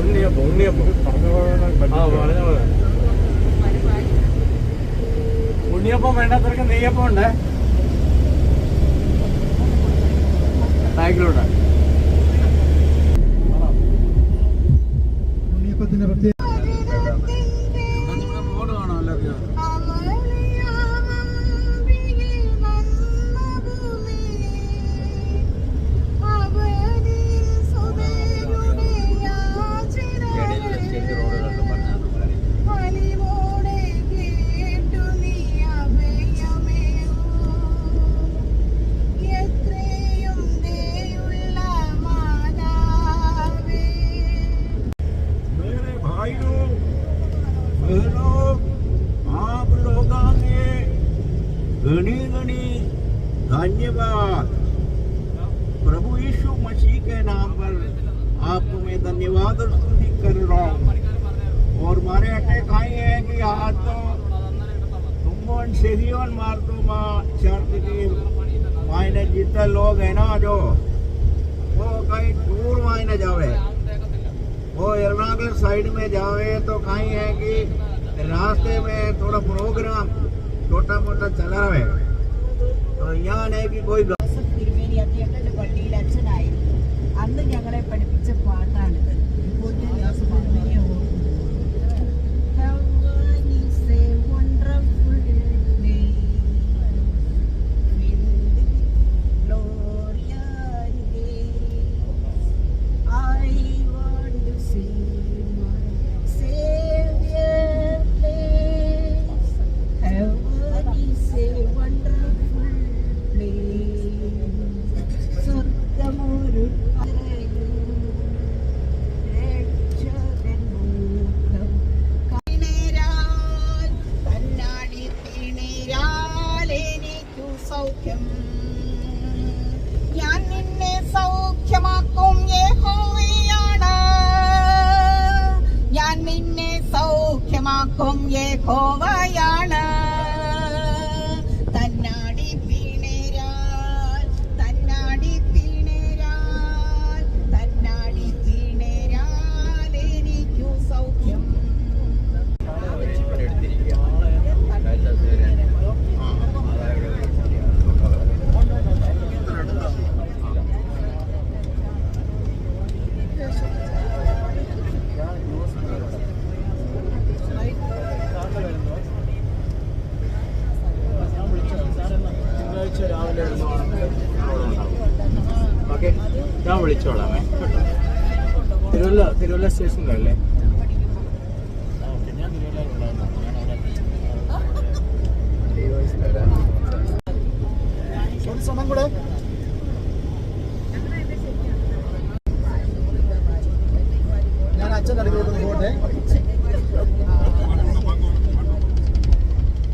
ഉണ്ണിയപ്പം ഉണ്ണിയപ്പം ഉണ്ണിയപ്പം വേണ്ടാത്തവർക്ക് നെയ്യപ്പം ഉണ്ട്. ബാക്കിലോട്ട് ഉണ്ണിയപ്പത്തിന്റെ പ്രത്യേക आप लोगों के घनी घनी धन्यवाद। प्रभु यीशु मसीह के नाम पर आपको मैं धन्यवाद और स्तुति कर रहा हूँ। और मारे अटैक आई है कि आज तो तुम सेहियोन मार तो माँ चर्च की मायने जितने लोग हैं ना जो, वो कहीं दूर एर्नाकुलम साइड में जावे तो कहीं है कि रास्ते में थोड़ा प्रोग्राम छोटा मोटा चला है। तो यहाँ नहीं कि कोई So come on, come ye, Kovayana. ഞാൻ വിളിച്ചോളാമേ കേട്ടോ തിരുവല്ല തിരുവല്ല സ്റ്റേഷനിലല്ലേ? ഞാൻ തിരുവല്ലയിലുണ്ടായിരുന്നു